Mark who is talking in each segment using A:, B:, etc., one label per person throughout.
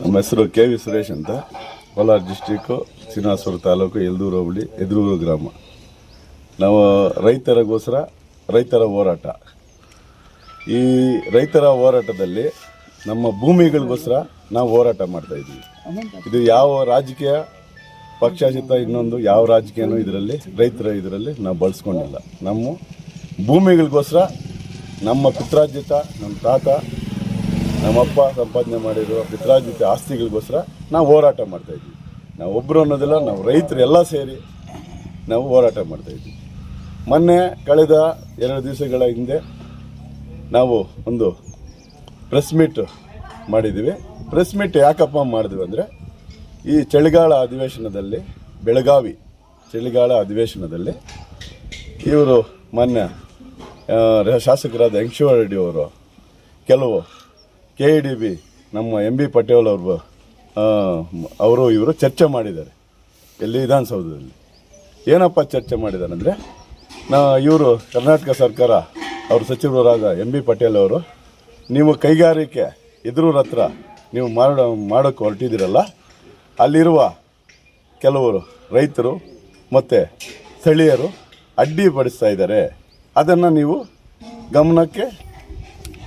A: ನಮ್ಮ ಹೆಸರು K V Suresh ಅಂತ. ಕೋಲಾರ ಡಿಸ್ಟಿಕ್ಕು ಶ್ರೀನಿವಾಸಪುರ ತಾಲೂಕು, ಎಲ್ದೂರು ಹೋಬಳಿ, ಎದುರೂರು ಗ್ರಾಮ. ನಾವು ರೈತರಿಗೋಸ್ಕರ ರೈತರ ಹೋರಾಟ. ಈ ರೈತರ ಹೋರಾಟದಲ್ಲಿ ನಮ್ಮ ಭೂಮಿಗಳಿಗೋಸ್ಕರ ನಾವು ಹೋರಾಟ ಮಾಡ್ತಾ ಇದ್ದೀವಿ. ಇದು ಯಾವ ರಾಜಕೀಯ ಪಕ್ಷಾಚಿತ ಇನ್ನೊಂದು, ಯಾವ ರಾಜಕೀಯನೂ ಇದರಲ್ಲಿ, ರೈತರ ಇದರಲ್ಲಿ ನಾವು ಬಳಸ್ಕೊಂಡಿಲ್ಲ. ನಮ್ಮ ಭೂಮಿಗಳಿಗೋಸ್ಕರ ನಮ್ಮ ಪಿತ್ರಾರ್ಜಿತ, ನಮ್ಮ ತಾತ ನಮ್ಮಪ್ಪ ಸಂಪಾದನೆ ಮಾಡಿರೋ ಪಿತ್ರಾಜಿತ ಆಸ್ತಿಗಳಿಗೋಸ್ಕರ ನಾವು ಹೋರಾಟ ಮಾಡ್ತಾ ಇದ್ವಿ. ನಾವು ಒಬ್ಬರು ಅನ್ನೋದಿಲ್ಲ, ನಾವು ರೈತರು ಎಲ್ಲ ಸೇರಿ ನಾವು ಹೋರಾಟ ಮಾಡ್ತಾ ಇದ್ವಿ. ಮೊನ್ನೆ ಕಳೆದ ಎರಡು ದಿವಸಗಳ ಹಿಂದೆ ನಾವು ಒಂದು ಪ್ರೆಸ್ ಮೀಟ್ ಮಾಡಿದ್ದೀವಿ. ಪ್ರೆಸ್ ಮೀಟ್ ಯಾಕಪ್ಪ ಮಾಡಿದ್ವಿ ಅಂದರೆ, ಈ ಚಳಿಗಾಲ ಅಧಿವೇಶನದಲ್ಲಿ, ಬೆಳಗಾವಿ ಚಳಿಗಾಲ ಅಧಿವೇಶನದಲ್ಲಿ ಇವರು ಮಾನ್ಯ ಶಾಸಕರಾದ ರೆಡ್ಡಿ ಅವರು ಕೆಲವು ಕೆ ಡಿ ಬಿ ನಮ್ಮ ಎಂ ಬಿ ಪಟೇಲ್ ಅವರು ಅವರು, ಇವರು ಚರ್ಚೆ ಮಾಡಿದ್ದಾರೆ, ಎಲ್ಲಿ ವಿಧಾನಸೌಧದಲ್ಲಿ. ಏನಪ್ಪ ಚರ್ಚೆ ಮಾಡಿದ್ದಾರೆ ಅಂದರೆ ನಾ, ಇವರು ಕರ್ನಾಟಕ ಸರ್ಕಾರ, ಅವ್ರ ಸಚಿವರಾದ ಎಂ ಬಿ ಪಟೇಲ್ ಅವರು, ನೀವು ಕೈಗಾರಿಕೆ ಎದುರೂರ ಹತ್ರ ನೀವು ಮಾಡೋ ಮಾಡೋಕ್ಕೆ ಹೊರಟಿದ್ದೀರಲ್ಲ, ಅಲ್ಲಿರುವ ಕೆಲವರು ರೈತರು ಮತ್ತು ಸ್ಥಳೀಯರು ಅಡ್ಡಿಪಡಿಸ್ತಾ ಇದ್ದಾರೆ. ಅದನ್ನು ನೀವು ಗಮನಕ್ಕೆ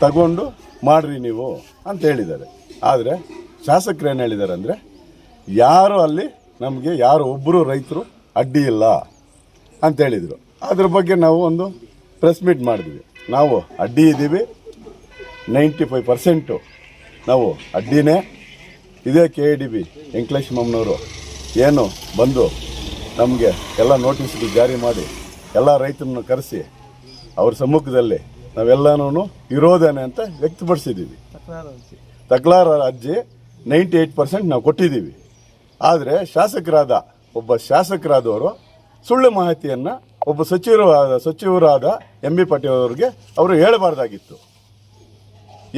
A: ತಗೊಂಡು ಮಾಡ್ರಿ ನೀವು ಅಂತ ಹೇಳಿದ್ದಾರೆ. ಆದರೆ ಶಾಸಕರು ಏನು ಹೇಳಿದ್ದಾರೆ ಅಂದರೆ, ಯಾರು ಅಲ್ಲಿ ನಮಗೆ ಯಾರು ಒಬ್ಬರು ರೈತರು ಅಡ್ಡಿ ಇಲ್ಲ ಅಂತ ಹೇಳಿದರು. ಅದ್ರ ಬಗ್ಗೆ ನಾವು ಒಂದು ಪ್ರೆಸ್ ಮೀಟ್ ಮಾಡಿದ್ವಿ. ನಾವು ಅಡ್ಡಿ ಇದ್ದೀವಿ. ನೈಂಟಿ ಫೈವ್ ಪರ್ಸೆಂಟು ನಾವು ಅಡ್ಡಿನೇ. ಇದೇ K A D B Venkatesh ಮಮ್ಮನವರು ಏನು ಬಂದು ನಮಗೆ ಎಲ್ಲ ನೋಟಿಸ್ಗಳು ಜಾರಿ ಮಾಡಿ, ಎಲ್ಲ ರೈತರನ್ನು ಕರೆಸಿ, ಅವ್ರ ಸಮ್ಮುಖದಲ್ಲಿ ನಾವೆಲ್ಲನೂ ವಿರೋಧನೆ ಅಂತ ವ್ಯಕ್ತಪಡಿಸಿದ್ದೀವಿ. ತಕರಾರು ಅರ್ಜಿ ನೈಂಟಿ ಏಯ್ಟ್ ಪರ್ಸೆಂಟ್ ನಾವು ಕೊಟ್ಟಿದ್ದೀವಿ. ಆದರೆ ಶಾಸಕರಾದ ಒಬ್ಬ ಶಾಸಕರಾದವರು ಸುಳ್ಳು ಮಾಹಿತಿಯನ್ನು ಒಬ್ಬ ಸಚಿವರು ಸಚಿವರಾದ ಎಂ ಬಿ ಪಾಟೀಲ್ ಅವರಿಗೆ ಅವರು ಹೇಳಬಾರ್ದಾಗಿತ್ತು.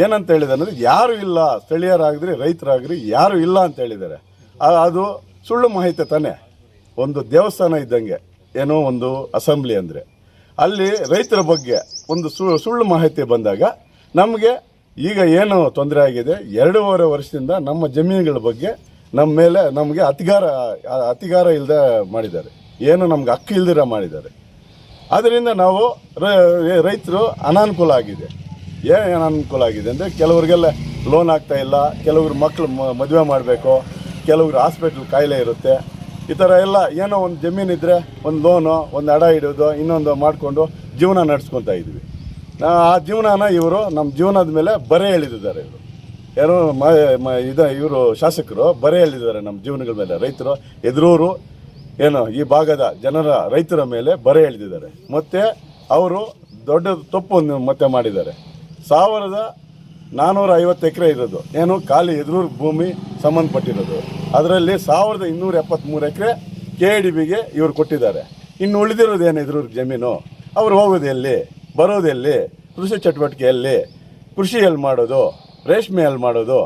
A: ಏನಂತ ಹೇಳಿದೆ ಅಂದರೆ ಯಾರು ಇಲ್ಲ, ಸ್ಥಳೀಯರಾಗ್ರಿ, ರೈತರಾಗ್ರಿ, ಯಾರು ಇಲ್ಲ ಅಂತ ಹೇಳಿದ್ದಾರೆ. ಅದು ಸುಳ್ಳು ಮಾಹಿತಿ ತಾನೇ. ಒಂದು ದೇವಸ್ಥಾನ ಇದ್ದಂಗೆ ಏನೋ ಒಂದು ಅಸೆಂಬ್ಲಿ ಅಂದರೆ. ಅಲ್ಲಿ ರೈತರ ಬಗ್ಗೆ ಒಂದು ಸುಳ್ಳು ಮಾಹಿತಿ ಬಂದಾಗ ನಮಗೆ ಈಗ ಏನು ತೊಂದರೆ ಆಗಿದೆ, ಎರಡೂವರೆ ವರ್ಷದಿಂದ ನಮ್ಮ ಜಮೀನುಗಳ ಬಗ್ಗೆ ನಮ್ಮ ಮೇಲೆ ನಮಗೆ ಅತಿಗಾರ ಅತಿಗಾರ ಇಲ್ಲದೆ ಮಾಡಿದ್ದಾರೆ. ಏನು ನಮ್ಗೆ ಹಕ್ಕು ಇಲ್ದಿರ ಮಾಡಿದ್ದಾರೆ. ಅದರಿಂದ ನಾವು ರೈತರು ಅನಾನುಕೂಲ ಆಗಿದೆ. ಏನು ಅನಾನುಕೂಲ ಆಗಿದೆ ಅಂದರೆ ಕೆಲವರಿಗೆಲ್ಲ ಲೋನ್ ಆಗ್ತಾ ಇಲ್ಲ, ಕೆಲವ್ರ ಮಕ್ಕಳು ಮದುವೆ ಮಾಡಬೇಕು, ಕೆಲವ್ರು ಹಾಸ್ಪಿಟ್ಲ್ ಕಾಯಿಲೆ ಇರುತ್ತೆ. ಈ ಥರ ಎಲ್ಲ ಏನೋ ಒಂದು ಜಮೀನು ಇದ್ದರೆ ಒಂದು ಲೋನು ಒಂದು ಅಡ ಇಡೋದು ಇನ್ನೊಂದು ಮಾಡಿಕೊಂಡು ಜೀವನ ನಡೆಸ್ಕೊತಾ ಇದ್ವಿ. ಆ ಜೀವನನ ಇವರು ನಮ್ಮ ಜೀವನದ ಮೇಲೆ ಬರೆ ಎಳೆದಿದ್ದಾರೆ ಇವರು. ಯಾರೋ ಮ ಇದ ಇವರು ಶಾಸಕರು ಬರೆ ಎಳೆದಿದ್ದಾರೆ ನಮ್ಮ ಜೀವನಗಳ ಮೇಲೆ. ರೈತರು, ಎದುರೂರು, ಏನು, ಈ ಭಾಗದ ಜನರ ರೈತರ ಮೇಲೆ ಬರೆ ಎಳೆದಿದ್ದಾರೆ. ಮತ್ತು ಅವರು ದೊಡ್ಡ ತಪ್ಪು ಮತ್ತೆ ಮಾಡಿದ್ದಾರೆ. ಸಾವಿರದ ನಾನ್ನೂರ ಐವತ್ತು ಎಕರೆ ಇರೋದು. ಏನು, ಖಾಲಿ ಎದುರು ಭೂಮಿ ಸಂಬಂಧಪಟ್ಟಿರೋದು. ಅದರಲ್ಲಿ ಸಾವಿರದ ಇನ್ನೂರ ಎಪ್ಪತ್ತ್ಮೂರು ಎಕರೆ ಕೆ ಡಿ ಬಿಗೆ ಇವರು ಕೊಟ್ಟಿದ್ದಾರೆ. ಇನ್ನು ಉಳಿದಿರೋದು ಏನು ಎದುರು ಜಮೀನು? ಅವ್ರು ಹೋಗೋದು ಎಲ್ಲಿ? ಬರೋದು ಎಲ್ಲಿ? ಕೃಷಿ ಚಟುವಟಿಕೆ ಎಲ್ಲಿ ಕೃಷಿ ಎಲ್ಲಿ ಮಾಡೋದು ರೇಷ್ಮೆ ಎಲ್ಲಿ ಮಾಡೋದು,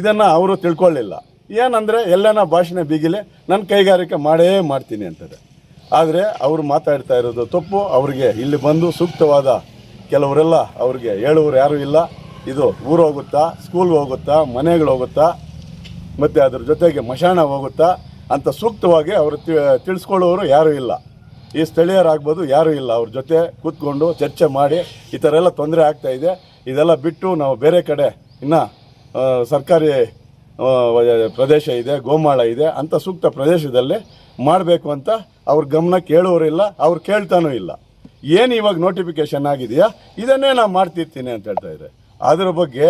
A: ಇದನ್ನು ಅವರು ತಿಳ್ಕೊಳ್ಳಿಲ್ಲ. ಏನಂದರೆ ಎಲ್ಲನ ಭಾಷಣ ಬೀಗಿಲೆ ನನ್ನ ಕೈಗಾರಿಕೆ ಮಾಡೇ ಮಾಡ್ತೀನಿ ಅಂತಾರೆ ಆದರೆ ಅವರು ಮಾತಾಡ್ತಾ ಇರೋದು ತಪ್ಪು, ಅವರಿಗೆ ಇಲ್ಲಿ ಬಂದು ಸೂಕ್ತವಾದ ಕೆಲವರೆಲ್ಲ ಅವ್ರಿಗೆ ಹೇಳುವರು ಯಾರೂ ಇಲ್ಲ. ಇದು ಊರು ಹೋಗುತ್ತಾ ಸ್ಕೂಲ್ಗೆ ಹೋಗುತ್ತಾ ಮನೆಗಳು ಹೋಗುತ್ತಾ ಮತ್ತು ಅದರ ಜೊತೆಗೆ ಮಶಾಣ ಹೋಗುತ್ತಾ ಅಂತ ಸೂಕ್ತವಾಗಿ ಅವರು ತಿಳಿಸ್ಕೊಳ್ಳೋರು ಯಾರೂ ಇಲ್ಲ. ಈ ಸ್ಥಳೀಯರಾಗ್ಬೋದು ಯಾರೂ ಇಲ್ಲ. ಅವ್ರ ಜೊತೆ ಕೂತ್ಕೊಂಡು ಚರ್ಚೆ ಮಾಡಿ ಈ ಥರ ಎಲ್ಲ ತೊಂದರೆ ಆಗ್ತಾಯಿದೆ ಇದೆ. ಇದೆಲ್ಲ ಬಿಟ್ಟು ನಾವು ಬೇರೆ ಕಡೆ ಇನ್ನು ಸರ್ಕಾರಿ ಪ್ರದೇಶ ಇದೆ, ಗೋಮಾಳ ಇದೆ ಅಂಥ ಸೂಕ್ತ ಪ್ರದೇಶದಲ್ಲಿ ಮಾಡಬೇಕು ಅಂತ ಅವ್ರ ಗಮನ ಕೇಳೋರಿಲ್ಲ ಅವ್ರು ಕೇಳ್ತಾನೂ ಇಲ್ಲ. ಏನು ಇವಾಗ ನೋಟಿಫಿಕೇಶನ್ ಆಗಿದೆಯಾ? ಇದನ್ನೇ ನಾನು ಮಾಡ್ತಿರ್ತೀನಿ ಅಂತ ಹೇಳ್ತಾ ಇದ್ದಾರೆ. ಅದರ ಬಗ್ಗೆ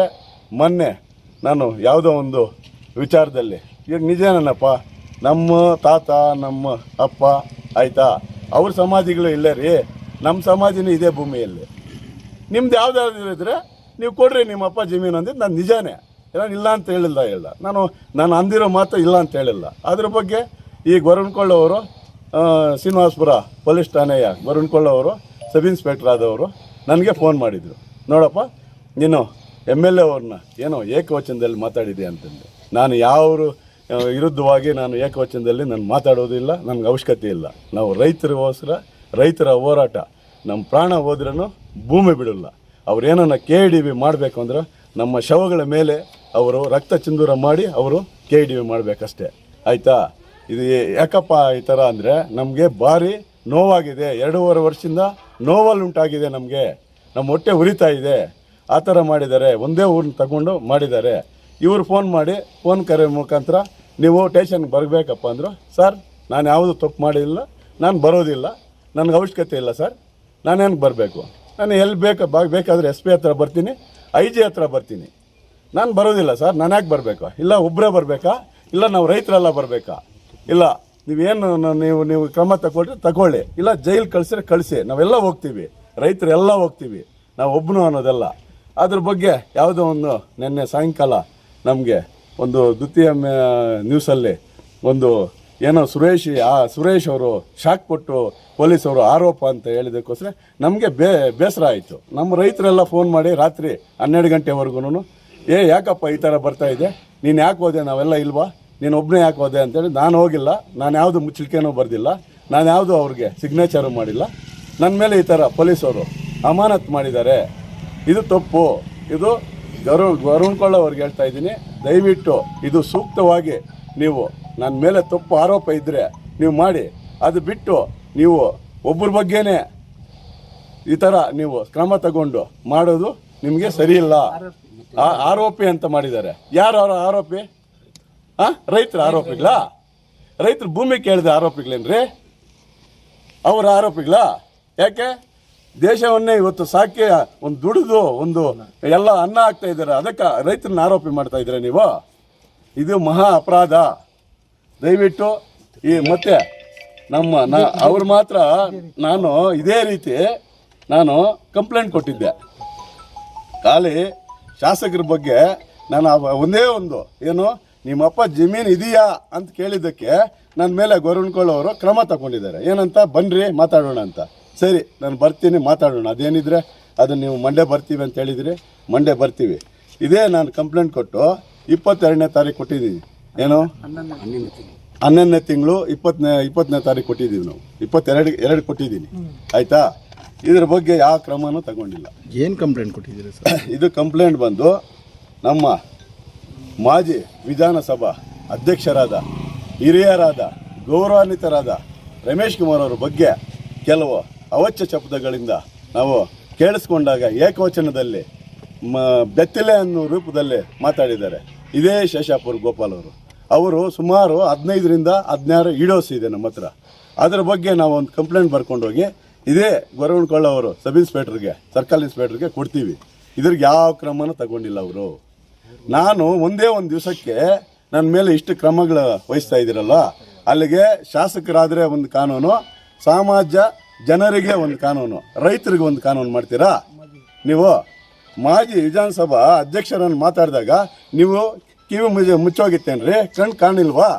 A: ಮೊನ್ನೆ ನಾನು ಯಾವುದೋ ಒಂದು ವಿಚಾರದಲ್ಲಿ. ಈಗ ನಿಜನಪ್ಪ ನಮ್ಮ ತಾತ, ನಮ್ಮ ಅಪ್ಪ, ಆಯ್ತಾ? ಅವ್ರ ಸಮಾಧಿಗಳು ಇಲ್ಲ ರೀ. ನಮ್ಮ ಸಮಾಧಿನೂ ಇದೇ ಭೂಮಿಯಲ್ಲಿ. ನಿಮ್ದು ಯಾವ್ದಾದ್ರು ಇದ್ರೆ ನೀವು ಕೊಡ್ರಿ, ನಿಮ್ಮ ಅಪ್ಪ ಜಮೀನು ಅಂದಿದ್ದು ನಾನು ನಿಜಾನೇ. ನಾನು ಇಲ್ಲ ಅಂತ ಹೇಳಿಲ್ಲ, ಇಲ್ಲ. ನಾನು ನಾನು ಅಂದಿರೋ ಮಾತು ಇಲ್ಲ ಅಂತ ಹೇಳಿಲ್ಲ. ಅದ್ರ ಬಗ್ಗೆ ಈ ಗೊರವನ್ಕೊಳ್ಳೋರು ಶ್ರೀನಿವಾಸಪುರ ಪೊಲೀಸ್ ಠಾಣೆಯ ಗೊರವನ್ಕೊಳ್ಳೋರು ಸಬ್ ಇನ್ಸ್ಪೆಕ್ಟರ್ ಆದವರು ನನಗೆ ಫೋನ್ ಮಾಡಿದರು. ನೋಡಪ್ಪ, ನೀನು ಎಂ ಎಲ್ ಎ ಅವ್ರನ್ನ ಏನೋ ಏಕವಚನದಲ್ಲಿ ಮಾತಾಡಿದೆ ಅಂತಂದು. ನಾನು ಯಾವರು ವಿರುದ್ಧವಾಗಿ ನಾನು ಏಕವಚನದಲ್ಲಿ ನಾನು ಮಾತಾಡೋದಿಲ್ಲ, ನನಗೆ ಅವಶ್ಯಕತೆ ಇಲ್ಲ. ನಾವು ರೈತರಿಗೋಸ್ಕರ ರೈತರ ಹೋರಾಟ. ನಮ್ಮ ಪ್ರಾಣ ಹೋದ್ರೂ ಭೂಮಿ ಬಿಡಲ್ಲ. ಅವ್ರೇನನ್ನ ಕೆ ಡಿ ಬಿ ಮಾಡಬೇಕು ಅಂದ್ರೆ ನಮ್ಮ ಶವಗಳ ಮೇಲೆ ಅವರು ರಕ್ತ ಚಿಂದೂರ ಮಾಡಿ ಅವರು ಕೆ ಡಿ ಮಾಡಬೇಕಷ್ಟೇ. ಆಯಿತಾ? ಇದು ಯಾಕಪ್ಪ ಈ ಥರ ಅಂದರೆ ನಮಗೆ ಭಾರಿ ನೋವಾಗಿದೆ. ಎರಡೂವರೆ ವರ್ಷದಿಂದ ನೋವಲ್ಲಿ ಉಂಟಾಗಿದೆ ನಮಗೆ. ನಮ್ಮ ಹೊಟ್ಟೆ ಉರಿತಾ ಇದೆ. ಆ ಥರ ಮಾಡಿದ್ದಾರೆ. ಒಂದೇ ಊರನ್ನ ತಗೊಂಡು ಮಾಡಿದ್ದಾರೆ. ಇವರು ಫೋನ್ ಮಾಡಿ ಫೋನ್ ಕರೆ ಮುಖಾಂತರ ನೀವು ಟೇಷನ್ಗೆ ಬರಬೇಕಪ್ಪ ಅಂದರು, ಸರ್, ನಾನು ಯಾವುದು ತಪ್ಪು ಮಾಡಿಲ್ಲ, ನಾನು ಬರೋದಿಲ್ಲ, ನನಗೆ ಅವಶ್ಯಕತೆ ಇಲ್ಲ ಸರ್ ನಾನೇನು ಬರಬೇಕು? ನಾನು ಎಲ್ಲಿ ಬೇಕು ಬೇಕಾದರೆ ಎಸ್ ಪಿ ಹತ್ರ ಬರ್ತೀನಿ ಐ ಜಿ ಹತ್ರ ಬರ್ತೀನಿ. ನಾನು ಬರೋದಿಲ್ಲ ಸರ್, ನಾನು ಯಾಕೆ ಬರಬೇಕು? ಇಲ್ಲ ಒಬ್ಬರೇ ಬರಬೇಕಾ? ಇಲ್ಲ ನಾವು ರೈತರೆಲ್ಲ ಬರಬೇಕಾ? ಇಲ್ಲ, ನೀವೇನು ನೀವು ನೀವು ಕ್ರಮ ತಗೊಳ್ರಿ ತಗೊಳ್ಳಿ ಇಲ್ಲ ಜೈಲ್ ಕಳಿಸಿದ್ರೆ ಕಳಿಸಿ, ನಾವೆಲ್ಲ ಹೋಗ್ತೀವಿ, ರೈತರೆಲ್ಲ ಹೋಗ್ತೀವಿ, ನಾವು ಒಬ್ಬನು ಅನ್ನೋದೆಲ್ಲ. ಅದ್ರ ಬಗ್ಗೆ ಯಾವುದೋ ಒಂದು ನಿನ್ನೆ ಸಾಯಂಕಾಲ ನಮಗೆ ಒಂದು ದ್ವಿತೀಯ ನ್ಯೂಸಲ್ಲಿ ಒಂದು ಏನೋ ಸುರೇಶ್, ಆ ಸುರೇಶ್ ಅವರು ಶಾಕ್ ಕೊಟ್ಟು ಪೊಲೀಸವರು ಆರೋಪ ಅಂತ ಹೇಳಿದಕ್ಕೋಸ್ಕರ ನಮಗೆ ಬೇ, ಬೇಸರ ಆಯಿತು. ನಮ್ಮ ರೈತರೆಲ್ಲ ಫೋನ್ ಮಾಡಿ ರಾತ್ರಿ ಹನ್ನೆರಡು ಗಂಟೆವರೆಗೂ ಏ, ಯಾಕಪ್ಪ ಈ ಥರ ಬರ್ತಾಯಿದೆ ನೀನು ಯಾಕೆ ಹೋದೆ? ನಾವೆಲ್ಲ ಇಲ್ವಾ? ನೀನು ಒಬ್ಬನೇ ಯಾಕೆ ಹೋದೆ? ಅಂತೇಳಿ ನಾನು ಹೋಗಿಲ್ಲ. ನಾನು ಯಾವುದು ಮುಚ್ಚಳಿಕೆನೂ ಬರೆದಿಲ್ಲ. ನಾನು ಯಾವುದು ಅವ್ರಿಗೆ ಸಿಗ್ನೇಚರು ಮಾಡಿಲ್ಲ. ನನ್ನ ಮೇಲೆ ಈ ಥರ ಪೊಲೀಸವರು ಅಮಾನತ್ ಮಾಡಿದ್ದಾರೆ. ಇದು ತಪ್ಪು. ಇದು ಗರು ಗರುಣ್ಕೊಳ್ಳ ಅವ್ರಿಗೆ ಹೇಳ್ತಾ ಇದ್ದೀನಿ, ದಯವಿಟ್ಟು ಇದು ಸೂಕ್ತವಾಗಿ ನೀವು ನನ್ನ ಮೇಲೆ ತಪ್ಪು ಆರೋಪ ಇದ್ದರೆ ನೀವು ಮಾಡಿ. ಅದು ಬಿಟ್ಟು ನೀವು ಒಬ್ಬರ ಬಗ್ಗೆನೇ ಈ ಥರ ನೀವು ಕ್ರಮ ತಗೊಂಡು ಮಾಡೋದು ನಿಮಗೆ ಸರಿಯಿಲ್ಲ ಆರೋಪಿ ಅಂತ ಮಾಡಿದ್ದಾರೆ. ಯಾರು ಅವರ ಆರೋಪಿ? ಹಾಂ ರೈತರ ಆರೋಪಿಗಳಾ ರೈತರು ಭೂಮಿ ಕೇಳಿದ ಆರೋಪಿಗಳೇನ್ರಿ? ಅವರ ಆರೋಪಿಗಳಾ ಯಾಕೆ? ದೇಶವನ್ನೇ ಇವತ್ತು ಸಾಕಿ ಒಂದು ದುಡಿದು ಒಂದು ಎಲ್ಲ ಅನ್ನ ಆಗ್ತಾ ಇದ್ದಾರೆ. ಅದಕ್ಕೆ ರೈತರನ್ನ ಆರೋಪಿ ಮಾಡ್ತಾ ಇದ್ದೀರಾ ನೀವು? ಇದು ಮಹಾ ಅಪರಾಧ. ದಯವಿಟ್ಟು ಈ ಮತ್ತೆ ನಮ್ಮ ನಾ ಅವ್ರು ಮಾತ್ರ ನಾನು ಇದೇ ರೀತಿ ನಾನು ಕಂಪ್ಲೇಂಟ್ ಕೊಟ್ಟಿದ್ದೆ. ಖಾಲಿ ಶಾಸಕರ ಬಗ್ಗೆ ನಾನು ಒಂದೇ ಒಂದು ಏನು ನಿಮ್ಮಪ್ಪ ಜಮೀನು ಇದೆಯಾ ಅಂತ ಕೇಳಿದ್ದಕ್ಕೆ ನನ್ನ ಮೇಲೆ ಅವರು ಕ್ರಮ ತಗೊಂಡಿದ್ದಾರೆ. ಏನಂತ? ಬನ್ನಿರಿ ಮಾತಾಡೋಣ ಅಂತ. ಸರಿ ನಾನು ಬರ್ತೀನಿ ಮಾತಾಡೋಣ. ಅದೇನಿದ್ರೆ ಅದು ನೀವು ಮಂಡೆ ಬರ್ತೀವಿ ಅಂತ ಹೇಳಿದ್ರಿ ಮಂಡೆ ಬರ್ತೀವಿ. ಇದೇ ನಾನು ಕಂಪ್ಲೇಂಟ್ ಕೊಟ್ಟು ಇಪ್ಪತ್ತೆರಡನೇ ತಾರೀಕು ಕೊಟ್ಟಿದ್ದೀನಿ. ಏನು? ಹನ್ನೊಂದನೇ ತಿಂಗಳು ಇಪ್ಪತ್ತನೇ ಇಪ್ಪತ್ತನೇ ತಾರೀಕು ಕೊಟ್ಟಿದ್ದೀವಿ ನಾವು. ಇಪ್ಪತ್ತೆರಡು ಎರಡು ಕೊಟ್ಟಿದ್ದೀನಿ. ಆಯಿತಾ? ಇದ್ರ ಬಗ್ಗೆ ಯಾವ ಕ್ರಮನೂ ತಗೊಂಡಿಲ್ಲ.
B: ಏನು ಕಂಪ್ಲೇಂಟ್ ಕೊಟ್ಟಿದ್ದೀರಿ ಸರ್?
A: ಇದು ಕಂಪ್ಲೇಂಟ್ ಬಂದು ನಮ್ಮ ಮಾಜಿ ವಿಧಾನಸಭಾ ಅಧ್ಯಕ್ಷರಾದ ಹಿರಿಯರಾದ ಗೌರವಾನ್ವಿತರಾದ ರಮೇಶ್ ಕುಮಾರ್ ಅವರ ಬಗ್ಗೆ ಕೆಲವು ಅವಚ್ಯ ಶಬ್ದಗಳಿಂದ ನಾವು ಕೇಳಿಸ್ಕೊಂಡಾಗ ಏಕವಚನದಲ್ಲಿ ಮ, ಬೆತ್ತಲೆ ಅನ್ನೋ ರೂಪದಲ್ಲಿ ಮಾತಾಡಿದ್ದಾರೆ. ಇದೇ ಶೇಷಾಪುರ ಗೋಪಾಲ್ ಅವರು. ಅವರು ಸುಮಾರು ಹದಿನೈದರಿಂದ ಹದಿನಾರು ಇಡೋಸ್ ಇದೆ ನಮ್ಮ ಹತ್ರ. ಅದರ ಬಗ್ಗೆ ನಾವು ಒಂದು ಕಂಪ್ಲೇಂಟ್ ಬರ್ಕೊಂಡೋಗಿ ಇದೇ ಗೊರವಣ್ಕೊಳ್ಳ ಅವರು ಸಬ್ ಇನ್ಸ್ಪೆಕ್ಟರ್ಗೆ, ಸರ್ಕಲ್ ಇನ್ಸ್ಪೆಕ್ಟರ್ಗೆ ಕೊಡ್ತೀವಿ. ಇದ್ರಿಗೆ ಯಾವ ಕ್ರಮನೂ ತಗೊಂಡಿಲ್ಲ ಅವರು. ನಾನು ಒಂದೇ ಒಂದು ದಿವಸಕ್ಕೆ ನನ್ನ ಮೇಲೆ ಇಷ್ಟು ಕ್ರಮಗಳು ವಹಿಸ್ತಾ ಇದ್ದೀರಲ್ಲ, ಅಲ್ಲಿಗೆ ಶಾಸಕರಾದರೆ ಒಂದು ಕಾನೂನು, ಸಮಾಜ ಜನರಿಗೆ ಒಂದು ಕಾನೂನು, ರೈತರಿಗೆ ಒಂದು ಕಾನೂನು ಮಾಡ್ತೀರಾ? ನೀವು ಮಾಜಿ ವಿಧಾನಸಭಾ ಅಧ್ಯಕ್ಷರನ್ನು ಮಾತಾಡಿದಾಗ ನೀವು ಕಿವಿ ಮುಜು ಮುಚ್ಚೋಗಿತ್ತೇನ್ರಿ? ಕಣ್ ಕಾಣಿಲ್ವಾ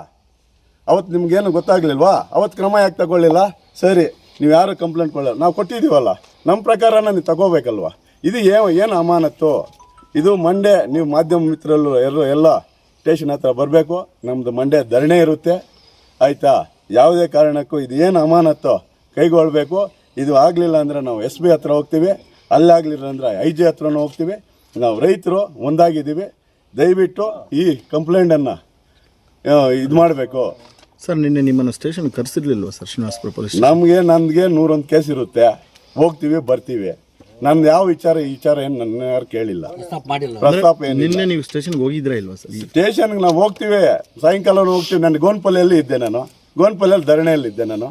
A: ಅವತ್ತು ನಿಮ್ಗೇನು ಗೊತ್ತಾಗ್ಲಿಲ್ವಾ? ಅವತ್ತು ಕ್ರಮ ಯಾಕೆ ತಗೊಳ್ಳಿಲ್ಲ? ಸರಿ, ನೀವು ಯಾರು ಕಂಪ್ಲೇಂಟ್ ಕೊಡಲ್ಲ ನಾವು ಕೊಟ್ಟಿದ್ದೀವಲ್ಲ. ನಮ್ಮ ಪ್ರಕಾರನ ನೀವು ತಗೋಬೇಕಲ್ವಾ? ಇದು ಏನು ಏನು ಅಮಾನತ್ತು? ಇದು ಮಂಡೆ ನೀವು ಮಾಧ್ಯಮ ಮಿತ್ರರು ಎಲ್ಲರೂ ಎಲ್ಲ ಸ್ಟೇಷನ್ ಹತ್ರ ಬರಬೇಕು. ನಮ್ಮದು ಮಂಡ್ಯ ಧರಣಿ ಇರುತ್ತೆ. ಆಯಿತಾ? ಯಾವುದೇ ಕಾರಣಕ್ಕೂ ಇದು ಏನು ಅಮಾನತ್ತು? ಕೈಗೊಳ್ಬೇಕು ಇದು ಆಗಲಿಲ್ಲ ಅಂದರೆ ನಾವು ಎಸ್ ಬಿ ಹತ್ರ ಹೋಗ್ತೀವಿ. ಅಲ್ಲಾಗಲಿಲ್ಲ ಅಂದರೆ ಐ ಜಿ ಹತ್ರನೂ ಹೋಗ್ತೀವಿ. ನಾವು ರೈತರು ಒಂದಾಗಿದ್ದೀವಿ. ದಯವಿಟ್ಟು ಈ ಕಂಪ್ಲೇಂಟನ್ನು ಇದು ಮಾಡಬೇಕು.
B: ಸರ್ ನಿನ್ನೆ ನಿಮ್ಮನ್ನು ಸ್ಟೇಷನ್ ಕರೆಸಿರ್ಲಿಲ್ವಾ ಸರ್? ಶ್ರೀನಿವಾಸಪುರ ಪೊಲೀಸ್
A: ನಮಗೆ ನನಗೆ ನೂರೊಂದು ಕೇಸ್ ಇರುತ್ತೆ. ಹೋಗ್ತೀವಿ ಬರ್ತೀವಿ. ನಂದು ಯಾವ ವಿಚಾರ ಈ ವಿಚಾರ ಏನು ನನ್ನ ಯಾರು ಕೇಳಿಲ್ಲ. ಪ್ರಸ್ತಾಪ ಏನು
B: ನಿನ್ನೆ ನೀವು ಸ್ಟೇಷನ್ಗೆ ಹೋಗಿದ್ರಾ ಇಲ್ವಾ ಸರ್?
A: ಸ್ಟೇಷನ್ಗೆ ನಾವು ಹೋಗ್ತೀವಿ. ಸಾಯಂಕಾಲ ಹೋಗ್ತೀವಿ. ನಾನು ಗೋನ್ಪಲ್ಲಿಯಲ್ಲಿ ಇದ್ದೆ ನಾನು. ಗೋನ್ಪಲ್ಲಿಯಲ್ಲಿ ಧರಣಿಯಲ್ಲಿ ಇದ್ದೆ ನಾನು.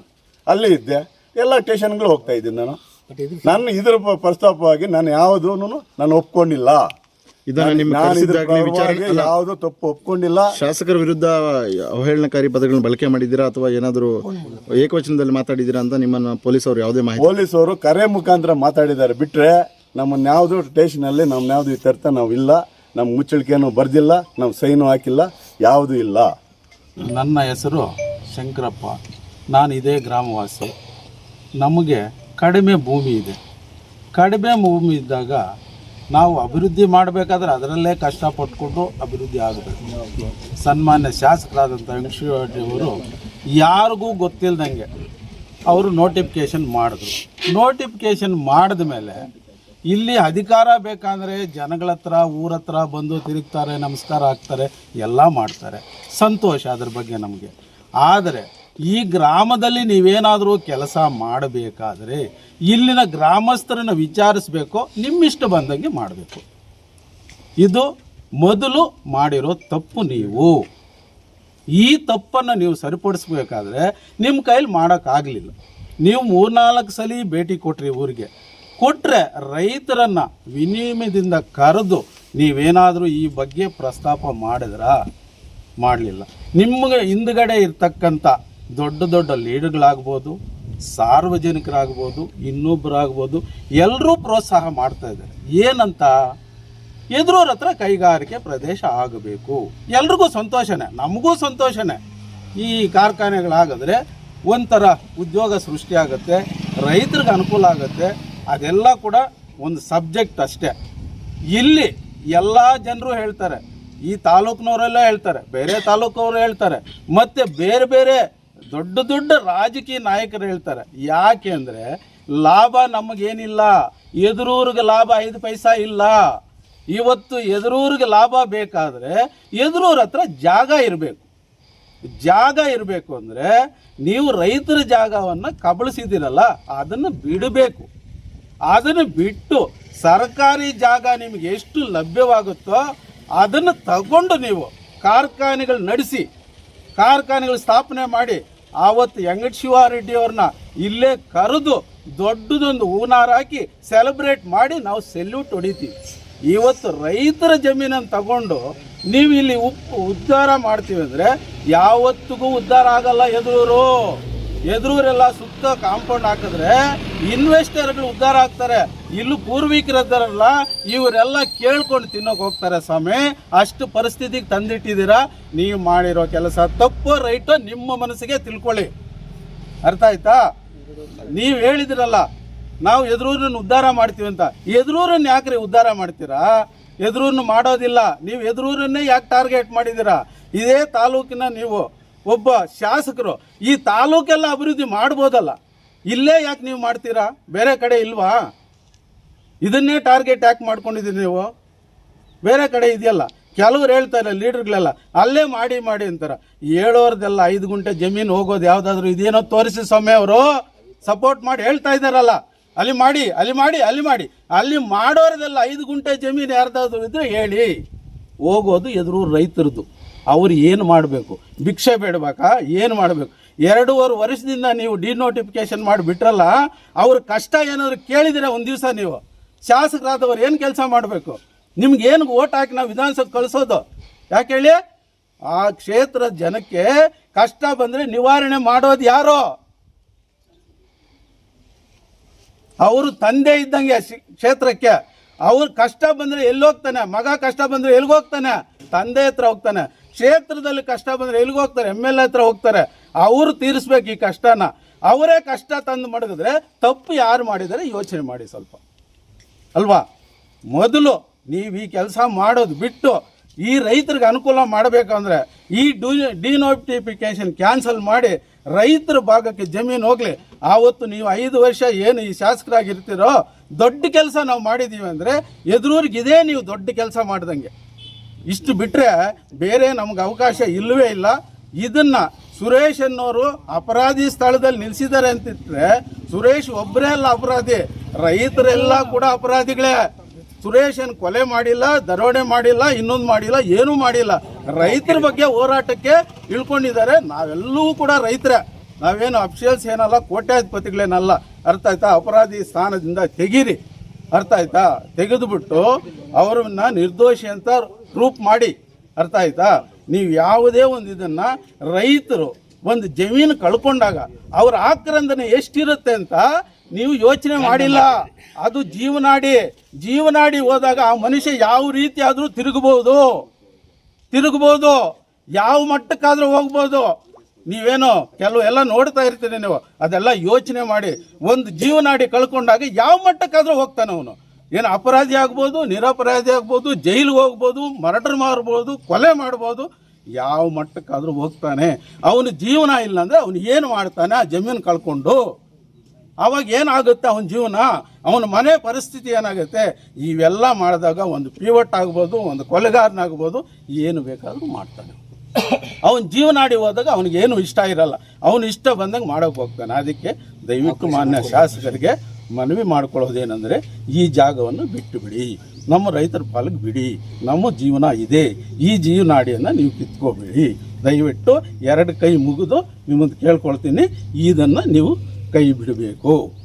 A: ಅಲ್ಲಿ ಇದ್ದೆ. ಎಲ್ಲ ಸ್ಟೇಷನ್ಗಳು ಹೋಗ್ತಾ ಇದ್ದೀನಿ ನಾನು. ನನ್ನ ಇದ್ರ ಪ್ರಸ್ತಾಪವಾಗಿ ನಾನು ಯಾವುದೂ ನಾನು ಒಪ್ಕೊಂಡಿಲ್ಲ. ಯಾವುದು ತಪ್ಪು ಒಪ್ಕೊಂಡಿಲ್ಲ.
B: ಶಾಸಕರ ವಿರುದ್ಧ ಅವಹೇಳನಕಾರಿ ಪದಗಳನ್ನು ಬಳಕೆ ಮಾಡಿದ್ದೀರಾ ಅಥವಾ ಏನಾದರೂ ಏಕವಚನದಲ್ಲಿ ಮಾತಾಡಿದ್ದೀರಾ ಅಂತ ನಿಮ್ಮನ್ನ ಪೊಲೀಸ್ ಅವರು ಯಾವುದೇ ಮಾಹಿತಿ
A: ಪೊಲೀಸರು ಕರೆ ಮುಖಾಂತರ ಮಾತಾಡಿದ್ದಾರೆ. ಬಿಟ್ಟರೆ ನಮ್ಮನ್ನ ಯಾವುದು ಸ್ಟೇಷನಲ್ಲಿ ನಮ್ಮ ಯಾವುದು ಇತ್ಯರ್ಥ ನಾವು ಇಲ್ಲ. ನಮ್ಮ ಮುಚ್ಚಳಿಕೆಯನ್ನು ಬರ್ದಿಲ್ಲ. ನಾವು ಸೈನು ಹಾಕಿಲ್ಲ. ಯಾವುದೂ ಇಲ್ಲ.
C: ನನ್ನ ಹೆಸರು ಶಂಕರಪ್ಪ. ನಾನು ಇದೇ ಗ್ರಾಮವಾಸಿ. ನಮಗೆ ಕಡಿಮೆ ಭೂಮಿ ಇದೆ. ಕಡಿಮೆ ಭೂಮಿ ಇದ್ದಾಗ ನಾವು ಅಭಿವೃದ್ಧಿ ಮಾಡಬೇಕಾದ್ರೆ ಅದರಲ್ಲೇ ಕಷ್ಟಪಟ್ಟುಕೊಂಡು ಅಭಿವೃದ್ಧಿ ಆಗಬೇಕು. ಸನ್ಮಾನ್ಯ ಶಾಸಕರಾದಂಥ ಅವರು ಯಾರಿಗೂ ಗೊತ್ತಿಲ್ಲದಂಗೆ ಅವರು ನೋಟಿಫಿಕೇಶನ್ ಮಾಡಿದ್ರು. ನೋಟಿಫಿಕೇಶನ್ ಮಾಡಿದ ಮೇಲೆ ಇಲ್ಲಿ ಅಧಿಕಾರ ಬೇಕಾದರೆ ಜನಗಳ ಹತ್ರ, ಊರ ಹತ್ರ ಬಂದು ತಿರುಗ್ತಾರೆ, ನಮಸ್ಕಾರ ಹಾಕ್ತಾರೆ ಎಲ್ಲ ಮಾಡ್ತಾರೆ. ಸಂತೋಷ ಅದ್ರ ಬಗ್ಗೆ ನಮಗೆ. ಆದರೆ ಈ ಗ್ರಾಮದಲ್ಲಿ ನೀವೇನಾದರೂ ಕೆಲಸ ಮಾಡಬೇಕಾದರೆ ಇಲ್ಲಿನ ಗ್ರಾಮಸ್ಥರನ್ನು ವಿಚಾರಿಸಬೇಕು, ನಿಮ್ಮಿಷ್ಟ ಬಂದಂಗೆ ಮಾಡಬೇಕು. ಇದು ಮೊದಲು ಮಾಡಿರೋ ತಪ್ಪು ನೀವು. ಈ ತಪ್ಪನ್ನು ನೀವು ಸರಿಪಡಿಸ್ಬೇಕಾದ್ರೆ ನಿಮ್ಮ ಕೈಲಿ ಮಾಡೋಕ್ಕಾಗಲಿಲ್ಲ. ನೀವು ಮೂರ್ನಾಲ್ಕು ಸಲ ಭೇಟಿ ಕೊಟ್ರಿ ಊರಿಗೆ. ಕೊಟ್ಟರೆ ರೈತರನ್ನು ವಿನಿಮಯದಿಂದ ಕರೆದು ನೀವೇನಾದರೂ ಈ ಬಗ್ಗೆ ಪ್ರಸ್ತಾಪ ಮಾಡಿದ್ರಾ? ಮಾಡಲಿಲ್ಲ. ನಿಮಗೆ ಹಿಂದ್ಗಡೆ ಇರ್ತಕ್ಕಂಥ ದೊಡ್ಡ ದೊಡ್ಡ ಲೀಡರ್ಗಳಾಗ್ಬೋದು, ಸಾರ್ವಜನಿಕರಾಗ್ಬೋದು, ಇನ್ನೊಬ್ಬರಾಗ್ಬೋದು ಎಲ್ಲರೂ ಪ್ರೋತ್ಸಾಹ ಮಾಡ್ತಾ ಇದ್ದಾರೆ. ಏನಂತ? ಎದುರೋರ ಹತ್ರ ಕೈಗಾರಿಕೆ ಪ್ರದೇಶ ಆಗಬೇಕು. ಎಲ್ರಿಗೂ ಸಂತೋಷನೇ, ನಮಗೂ ಸಂತೋಷನೇ. ಈ ಕಾರ್ಖಾನೆಗಳಾಗಿದ್ರೆ ಒಂಥರ ಉದ್ಯೋಗ ಸೃಷ್ಟಿಯಾಗುತ್ತೆ ರೈತರಿಗೆ ಅನುಕೂಲ ಆಗುತ್ತೆ, ಅದೆಲ್ಲ ಕೂಡ ಒಂದು ಸಬ್ಜೆಕ್ಟ್ ಅಷ್ಟೇ. ಇಲ್ಲಿ ಎಲ್ಲ ಜನರು ಹೇಳ್ತಾರೆ, ಈ ತಾಲೂಕಿನವರೆಲ್ಲ ಹೇಳ್ತಾರೆ, ಬೇರೆ ತಾಲೂಕವರು ಹೇಳ್ತಾರೆ, ಮತ್ತು ಬೇರೆ ಬೇರೆ ದೊಡ್ಡ ದೊಡ್ಡ ರಾಜಕೀಯ ನಾಯಕರು ಹೇಳ್ತಾರೆ. ಯಾಕೆ ಅಂದರೆ ಲಾಭ ನಮಗೇನಿಲ್ಲ, ಎದುರೂರಿಗೆ ಲಾಭ ಐದು ಪೈಸಾ ಇಲ್ಲ. ಇವತ್ತು ಎದುರೂರಿಗೆ ಲಾಭ ಬೇಕಾದರೆ ಎದುರೂರ ಹತ್ರ ಜಾಗ ಇರಬೇಕು. ಜಾಗ ಇರಬೇಕು ಅಂದರೆ ನೀವು ರೈತರ ಜಾಗವನ್ನು ಕಬಳಿಸಿದಿರಲ್ಲ ಅದನ್ನು ಬಿಡಬೇಕು. ಅದನ್ನು ಬಿಟ್ಟು ಸರ್ಕಾರಿ ಜಾಗ ನಿಮಗೆ ಎಷ್ಟು ಲಭ್ಯವಾಗುತ್ತೋ ಅದನ್ನು ತಗೊಂಡು ನೀವು ಕಾರ್ಖಾನೆಗಳು ನಡೆಸಿ, ಕಾರ್ಖಾನೆಗಳು ಸ್ಥಾಪನೆ ಮಾಡಿ ಆವತ್ತು ಯಂಗಟ್ ಶಿವಾರೆಡ್ಡಿ ಅವ್ರನ್ನ ಇಲ್ಲೇ ಕರೆದು ದೊಡ್ಡದೊಂದು ಹೂನಾರ ಹಾಕಿ ಸೆಲೆಬ್ರೇಟ್ ಮಾಡಿ ನಾವು ಸೆಲ್ಯೂಟ್ ಹೊಡಿತೀವಿ. ಇವತ್ತು ರೈತರ ಜಮೀನನ್ನು ತಗೊಂಡು ನೀವು ಇಲ್ಲಿ ಉಪ್, ಉದ್ಧಾರ ಮಾಡ್ತೀವಿ ಅಂದರೆ ಯಾವತ್ತಿಗೂ ಉದ್ಧಾರ ಆಗಲ್ಲ ಎದುರು ಎದುರೂರೆಲ್ಲ ಸುತ್ತ ಕಾಂಪೌಂಡ್ ಹಾಕಿದ್ರೆ ಇನ್ವೆಸ್ಟರ್ಗಳು ಉದ್ಧಾರ ಆಗ್ತಾರೆ. ಇಲ್ಲೂ ಪೂರ್ವಿಕರದ್ದಾರಲ್ಲ, ಇವರೆಲ್ಲ ಕೇಳ್ಕೊಂಡು ತಿನ್ನೋಕೆ ಹೋಗ್ತಾರೆ ಸ್ವಾಮಿ. ಅಷ್ಟು ಪರಿಸ್ಥಿತಿಗೆ ತಂದಿಟ್ಟಿದ್ದೀರಾ? ನೀವು ಮಾಡಿರೋ ಕೆಲಸ ತಪ್ಪು ರೈಟು ನಿಮ್ಮ ಮನಸ್ಸಿಗೆ ತಿಳ್ಕೊಳ್ಳಿ. ಅರ್ಥ ಆಯ್ತಾ? ನೀವು ಹೇಳಿದಿರಲ್ಲ, ನಾವು ಎದುರೂರನ್ನ ಉದ್ಧಾರ ಮಾಡ್ತೀವಿ ಅಂತ. ಎದುರೂರನ್ನ ಯಾಕ್ರಿ ಉದ್ಧಾರ ಮಾಡ್ತೀರಾ? ಎದುರೂರನ್ನ ಮಾಡೋದಿಲ್ಲ. ನೀವು ಎದುರೂರನ್ನೇ ಯಾಕೆ ಟಾರ್ಗೆಟ್ ಮಾಡಿದ್ದೀರಾ? ಇದೇ ತಾಲೂಕಿನ ನೀವು ಒಬ್ಬ ಶಾಸಕರು ಈ ತಾಲೂಕೆಲ್ಲ ಅಭಿವೃದ್ಧಿ ಮಾಡ್ಬೋದಲ್ಲ. ಇಲ್ಲೇ ಯಾಕೆ ನೀವು ಮಾಡ್ತೀರಾ? ಬೇರೆ ಕಡೆ ಇಲ್ವಾ? ಇದನ್ನೇ ಟಾರ್ಗೆಟ್ ಯಾಕೆ ಮಾಡ್ಕೊಂಡಿದ್ದೀರಿ ನೀವು? ಬೇರೆ ಕಡೆ ಇದೆಯಲ್ಲ. ಕೆಲವ್ರು ಹೇಳ್ತಾರೆ ಲೀಡರ್ಗಳೆಲ್ಲ, ಅಲ್ಲೇ ಮಾಡಿ ಮಾಡಿ ಅಂತಾರೆ. ಹೇಳೋರ್ದೆಲ್ಲ ಐದು ಗುಂಟೆ ಜಮೀನು ಹೋಗೋದು ಯಾವುದಾದ್ರೂ ಇದೇನೋ ತೋರಿಸಿ ಸ್ವಾಮಿ ಅವರು. ಸಪೋರ್ಟ್ ಮಾಡಿ ಹೇಳ್ತಾ ಇದ್ದಾರಲ್ಲ. ಅಲ್ಲಿ ಮಾಡಿ ಅಲ್ಲಿ ಮಾಡಿ ಅಲ್ಲಿ ಮಾಡಿ. ಅಲ್ಲಿ ಮಾಡೋರ್ದೆಲ್ಲ ಐದು ಗುಂಟೆ ಜಮೀನು ಯಾರ್ದಾದ್ರು ಇದ್ರೆ ಹೇಳಿ. ಹೋಗೋದು ಎದುರು ರೈತರದು. ಅವ್ರು ಏನು ಮಾಡಬೇಕು? ಭಿಕ್ಷೆ ಬೇಡಬೇಕಾ? ಏನು ಮಾಡಬೇಕು? ಎರಡೂವರೆ ವರ್ಷದಿಂದ ನೀವು ಡಿನೋಟಿಫಿಕೇಶನ್ ಮಾಡಿ ಬಿಟ್ರಲ್ಲ, ಅವ್ರ ಕಷ್ಟ ಏನಾದ್ರು ಕೇಳಿದಿರ ಒಂದು ದಿವಸ ನೀವು? ಶಾಸಕರಾದವ್ರು ಏನು ಕೆಲಸ ಮಾಡಬೇಕು? ನಿಮ್ಗೆ ಏನು ಓಟ್ ಹಾಕಿ ನಾವು ವಿಧಾನಸಭೆ ಕಳಿಸೋದು? ಯಾಕೆ ಹೇಳಿ? ಆ ಕ್ಷೇತ್ರದ ಜನಕ್ಕೆ ಕಷ್ಟ ಬಂದರೆ ನಿವಾರಣೆ ಮಾಡೋದು ಯಾರೋ? ಅವರು ತಂದೆ ಇದ್ದಂಗೆ ಕ್ಷೇತ್ರಕ್ಕೆ. ಅವ್ರು ಕಷ್ಟ ಬಂದರೆ ಎಲ್ಲಿ ಹೋಗ್ತಾನೆ, ಮಗ ಕಷ್ಟ ಬಂದರೆ ಎಲ್ಲಿಗೋಗ್ತಾನೆ ತಂದೆ ಹತ್ರ ಹೋಗ್ತಾನೆ. ಕ್ಷೇತ್ರದಲ್ಲಿ ಕಷ್ಟ ಬಂದರೆ ಎಲ್ಲಿಗೆ ಹೋಗ್ತಾರೆ? ಎಂ ಎಲ್ ಎ ಹತ್ರ ಹೋಗ್ತಾರೆ. ಅವರು ತೀರಿಸ್ಬೇಕು ಈ ಕಷ್ಟನ. ಅವರೇ ಕಷ್ಟ ತಂದು ಮಡಗಿದ್ರೆ ತಪ್ಪು ಯಾರು ಮಾಡಿದರೆ ಯೋಚನೆ ಮಾಡಿ ಸ್ವಲ್ಪ. ಅಲ್ವಾ? ಮೊದಲು ನೀವು ಈ ಕೆಲಸ ಮಾಡೋದು ಬಿಟ್ಟು ಈ ರೈತರಿಗೆ ಅನುಕೂಲ ಮಾಡಬೇಕಂದ್ರೆ ಈ ಡು ಡಿನೋಟಿಫಿಕೇಶನ್ ಕ್ಯಾನ್ಸಲ್ ಮಾಡಿ ರೈತರ ಭಾಗಕ್ಕೆ ಜಮೀನು ಹೋಗ್ಲಿ. ಆವತ್ತು ನೀವು ಐದು ವರ್ಷ ಏನು ಈ ಶಾಸಕರಾಗಿರ್ತೀರೋ ದೊಡ್ಡ ಕೆಲಸ ನಾವು ಮಾಡಿದ್ದೀವಿ ಅಂದರೆ ಎದುರೂರಿಗೆ ನೀವು ದೊಡ್ಡ ಕೆಲಸ ಮಾಡ್ದಂಗೆ. ಇಷ್ಟು ಬಿಟ್ಟರೆ ಬೇರೆ ನಮ್ಗೆ ಅವಕಾಶ ಇಲ್ಲವೇ ಇಲ್ಲ. ಇದನ್ನ ಸುರೇಶ್ ಅನ್ನೋರು ಅಪರಾಧಿ ಸ್ಥಳದಲ್ಲಿ ನಿಲ್ಲಿಸಿದ್ದಾರೆ ಅಂತಿದ್ರೆ ಸುರೇಶ್ ಒಬ್ಬರೇ ಅಲ್ಲ ಅಪರಾಧಿ. ರೈತರೆಲ್ಲ ಕೂಡ ಅಪರಾಧಿಗಳೇ. ಸುರೇಶನ್ ಕೊಲೆ ಮಾಡಿಲ್ಲ, ದರೋಡೆ ಮಾಡಿಲ್ಲ, ಇನ್ನೊಂದು ಮಾಡಿಲ್ಲ, ಏನೂ ಮಾಡಿಲ್ಲ. ರೈತರ ಬಗ್ಗೆ ಹೋರಾಟಕ್ಕೆ ಇಳ್ಕೊಂಡಿದ್ದಾರೆ. ನಾವೆಲ್ಲವೂ ಕೂಡ ರೈತರೇ. ನಾವೇನು ಅಫಿಷಿಯಲ್ಸ್ ಏನಲ್ಲ, ಕೋಟ್ಯಾಧಿಪತಿಗಳೇನಲ್ಲ. ಅರ್ಥ ಆಯ್ತಾ? ಅಪರಾಧಿ ಸ್ಥಾನದಿಂದ ತೆಗೀರಿ. ಅರ್ಥ ಆಯ್ತಾ? ತೆಗೆದುಬಿಟ್ಟು ಅವರನ್ನ ನಿರ್ದೋಷಿ ಅಂತ ಪ್ರೂಫ್ ಮಾಡಿ. ಅರ್ಥ ಆಯ್ತಾ? ನೀವು ಯಾವುದೇ ಒಂದು ಇದನ್ನು ರೈತರು ಒಂದು ಜಮೀನು ಕಳ್ಕೊಂಡಾಗ ಅವ್ರ ಆಕ್ರಂದನೆ ಎಷ್ಟಿರುತ್ತೆ ಅಂತ ನೀವು ಯೋಚನೆ ಮಾಡಿಲ್ಲ. ಅದು ಜೀವನಾಡಿ. ಜೀವನಾಡಿ ಹೋದಾಗ ಆ ಮನುಷ್ಯ ಯಾವ ರೀತಿ ಆದರೂ ತಿರುಗಬಹುದು. ತಿರುಗಬಹುದು. ಯಾವ ಮಟ್ಟಕ್ಕಾದರೂ ಹೋಗ್ಬೋದು. ನೀವೇನೋ ಕೆಲವು ಎಲ್ಲ ನೋಡ್ತಾ ಇರ್ತೀರಿ ನೀವು. ಅದೆಲ್ಲ ಯೋಚನೆ ಮಾಡಿ. ಒಂದು ಜೀವನಾಡಿ ಕಳ್ಕೊಂಡಾಗ ಯಾವ ಮಟ್ಟಕ್ಕಾದರೂ ಹೋಗ್ತಾನೆ ಅವನು. ಏನು ಅಪರಾಧಿ ಆಗ್ಬೋದು, ನಿರಪರಾಧಿ ಆಗ್ಬೋದು, ಜೈಲಿಗೆ ಹೋಗ್ಬೋದು, ಮರ್ಡರ್ ಮಾಡ್ಬೋದು, ಕೊಲೆ ಮಾಡ್ಬೋದು, ಯಾವ ಮಟ್ಟಕ್ಕಾದರೂ ಹೋಗ್ತಾನೆ. ಅವನ ಜೀವನ ಇಲ್ಲ ಅಂದರೆ ಅವನು ಏನು ಮಾಡ್ತಾನೆ? ಆ ಜಮೀನು ಕಳ್ಕೊಂಡು. ಅವಾಗ ಏನಾಗುತ್ತೆ ಅವನ ಜೀವನ? ಅವನ ಮನೆ ಪರಿಸ್ಥಿತಿ ಏನಾಗುತ್ತೆ? ಇವೆಲ್ಲ ಮಾಡಿದಾಗ ಒಂದು ಪಿವಟ್ ಆಗ್ಬೋದು, ಒಂದು ಕೊಲೆಗಾರನಾಗ್ಬೋದು ಏನು ಬೇಕಾದರೂ ಮಾಡ್ತಾನೆ. ಅವನ ಜೀವನಾಡಿ ಹೋದಾಗ ಅವನಿಗೆ ಏನು ಇಷ್ಟ ಇರಲ್ಲ. ಅವನು ಇಷ್ಟ ಬಂದಂಗೆ ಮಾಡೋಕೆ ಹೋಗ್ತಾನೆ. ಅದಕ್ಕೆ ದಯವಿಟ್ಟು ಮಾನ್ಯ ಶಾಸಕರಿಗೆ ಮನವಿ ಮಾಡ್ಕೊಳ್ಳೋದೇನೆಂದರೆ ಈ ಜಾಗವನ್ನು ಬಿಟ್ಟು ಬಿಡಿ ನಮ್ಮ ರೈತರ ಪಾಲಿಗೆ ಬಿಡಿ. ನಮ್ಮ ಜೀವನ ಇದೆ. ಈ ಜೀವನಾಡಿಯನ್ನು ನೀವು ಕಿತ್ಕೋಬೇಡಿ. ದಯವಿಟ್ಟು ಎರಡು ಕೈ ಮುಗಿದು ನಿಮ್ಮನ್ನು ಕೇಳ್ಕೊಳ್ತೀನಿ. ಇದನ್ನು ನೀವು ಕೈ ಬಿಡಬೇಕು.